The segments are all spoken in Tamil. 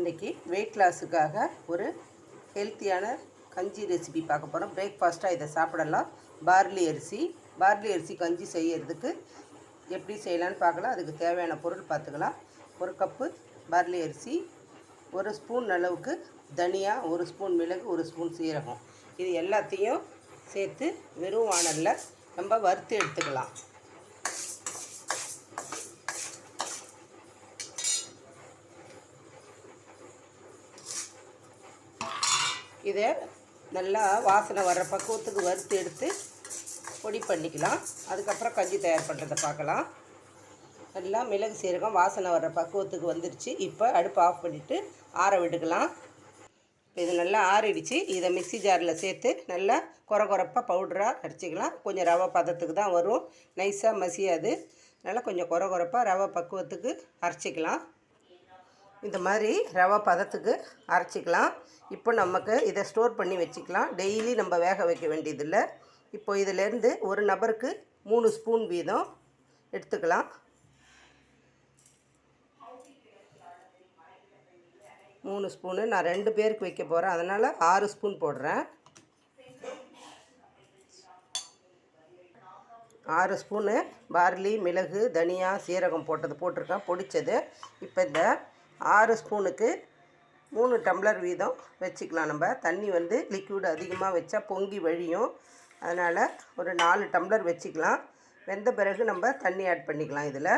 இன்றைக்கி வெயிட் லாஸுக்காக ஒரு ஹெல்த்தியான கஞ்சி ரெசிபி பார்க்க போகிறோம் பிரேக்ஃபாஸ்ட்டாக இதை சாப்பிடலாம். பார்லி அரிசி. பார்லி அரிசி கஞ்சி செய்யறதுக்கு எப்படி செய்யலான்னு பார்க்கலாம். அதுக்கு தேவையான பொருள் பார்த்துக்கலாம். ஒரு கப்பு பார்லி அரிசி ஒரு ஸ்பூன் அளவுக்கு தனியா ஒரு ஸ்பூன் மிளகு ஒரு ஸ்பூன் சீரகம். இது எல்லாத்தையும் சேர்த்து வெறும் வானலில் நம்ம வறுத்து எடுத்துக்கலாம். இதை நல்லா வாசனை வர்ற பக்குவத்துக்கு வறுத்து எடுத்து பொடி பண்ணிக்கலாம். அதுக்கப்புறம் கஞ்சி தயார் பண்ணுறதை பார்க்கலாம். நல்லா மிளகு சீரகம் வாசனை வர்ற பக்குவத்துக்கு வந்துருச்சு. இப்போ அடுப்பு ஆஃப் பண்ணிவிட்டு ஆற விட்டுக்கலாம். இப்போ இது நல்லா ஆறிடுச்சு. இதை மிக்ஸி ஜாரில் சேர்த்து நல்லா குறை குறைப்பாக பவுடராக அரைச்சிக்கலாம் கொஞ்சம் ரவை பதத்துக்கு தான் வரும். நைஸாக மசியாது. நல்லா கொஞ்சம் குறை குறைப்பாக ரவை பக்குவத்துக்கு அரைச்சிக்கலாம். இந்த மாதிரி ரவை பதத்துக்கு அரைச்சிக்கலாம். இப்போ நமக்கு இதை ஸ்டோர் பண்ணி வச்சுக்கலாம். டெய்லி நம்ம வேக வைக்க வேண்டியதில்லை. இப்போ இதிலேருந்து ஒரு நபருக்கு மூணு ஸ்பூன் வீதம் எடுத்துக்கலாம். மூணு ஸ்பூனு நான் ரெண்டு பேருக்கு வைக்க போகிறேன் அதனால் ஆறு ஸ்பூன் போடுறேன். ஆறு ஸ்பூனு பார்லி மிளகு தனியா சீரகம் போட்டது போட்டிருக்கேன். பொடிச்சது. இப்போ இந்த ஆறு ஸ்பூனுக்கு மூணு டம்ளர் வீதம் வச்சுக்கலாம் நம்ம. தண்ணி வந்து லிக்யூடு அதிகமாக வச்சா பொங்கி வழியும். அதனால் ஒரு நாலு டம்ளர் வச்சுக்கலாம். வெந்த பிறகு நம்ம தண்ணி ஆட் பண்ணிக்கலாம் இதில்.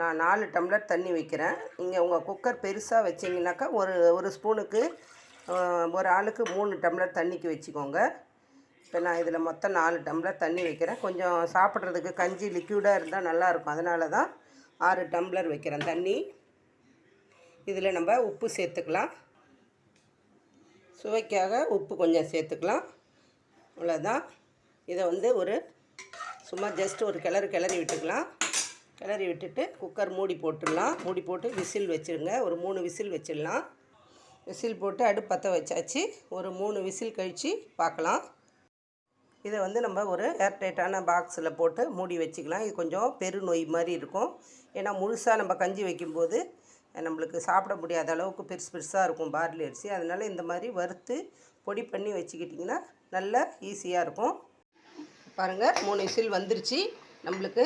நான் நாலு டம்ளர் தண்ணி வைக்கிறேன். இங்கே உங்கள் குக்கர் பெருசாக வச்சிங்கனாக்கா ஒரு ஒரு ஸ்பூனுக்கு ஒரு ஆளுக்கு மூணு டம்ளர் தண்ணிக்கு வச்சுக்கோங்க. இப்போ நான் இதில் மொத்தம் நாலு டம்ளர் தண்ணி வைக்கிறேன். கொஞ்சம் சாப்பிட்றதுக்கு கஞ்சி லிக்யூடாக இருந்தால் நல்லாயிருக்கும். அதனால தான் ஆறு டம்ளர் வைக்கிறேன் தண்ணி. இதில் நம்ம உப்பு சேர்த்துக்கலாம். சுவைக்காக உப்பு கொஞ்சம் சேர்த்துக்கலாம். அவ்வளோதான். இதை வந்து ஒரு சும்மா ஜஸ்ட் ஒரு கிளறு கிளறி விட்டுக்கலாம். கிளறி விட்டுட்டு குக்கர் மூடி போட்டுடலாம். மூடி போட்டு விசில் வச்சுருங்க. ஒரு மூணு விசில் வச்சிடலாம். விசில் போட்டு அடுப்பு பற்ற வச்சாச்சு. ஒரு மூணு விசில் கழித்து பார்க்கலாம். இதை வந்து நம்ம ஒரு ஏர்டைட்டான பாக்ஸில் போட்டு மூடி வச்சுக்கலாம். இது கொஞ்சம் பெருநோய் மாதிரி இருக்கும். ஏன்னா முழுசாக நம்ம கஞ்சி வைக்கும்போது நம்மளுக்கு சாப்பிட முடியாத அளவுக்கு பெருசு பெருசாக இருக்கும் பார்லி அரிசி. அதனால் இந்த மாதிரி வறுத்து பொடி பண்ணி வச்சுக்கிட்டிங்கன்னா நல்லா ஈஸியாக இருக்கும். பாருங்கள் மூணு விசில் வந்துருச்சு. நம்மளுக்கு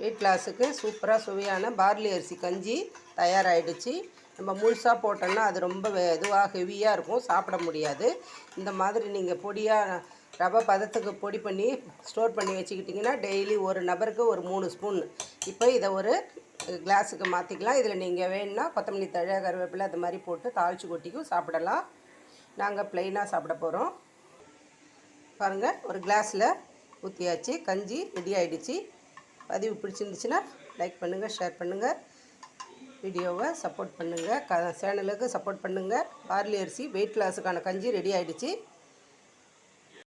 வெயிட் லாஸுக்கு சூப்பராக சுவையான பார்லி அரிசி கஞ்சி தயாராகிடுச்சு நம்ம முழுசாக போட்டோம்னா அது ரொம்ப இதுவாக ஹெவியாக இருக்கும். சாப்பிட முடியாது. இந்த மாதிரி நீங்கள் பொடியாக ரவை பதத்துக்கு பொடி பண்ணி ஸ்டோர் பண்ணி வச்சுக்கிட்டிங்கன்னா டெய்லி ஒரு நபருக்கு ஒரு மூணு ஸ்பூன். இப்போ இதை ஒரு கிளாஸுக்கு மாற்றிக்கலாம் இதில் நீங்கள் வேணும்னா கொத்தமல்லி தழை கருவேப்பிலை அது மாதிரி போட்டு தாளிச்சு கொட்டிக்கும். சாப்பிடலாம். நாங்கள் ப்ளைனாக சாப்பிட போகிறோம் பாருங்கள் ஒரு கிளாஸில் ஊற்றியாச்சு கஞ்சி ரெடி ஆகிடுச்சு பதிவு பிடிச்சிருந்துச்சுன்னா லைக் பண்ணுங்கள் ஷேர் பண்ணுங்கள் வீடியோவை சப்போர்ட் பண்ணுங்கள் க சேனலுக்கு சப்போர்ட் பண்ணுங்கள் பார்லி அரிசி வெயிட் லாஸுக்கான கஞ்சி ரெடி ஆகிடுச்சு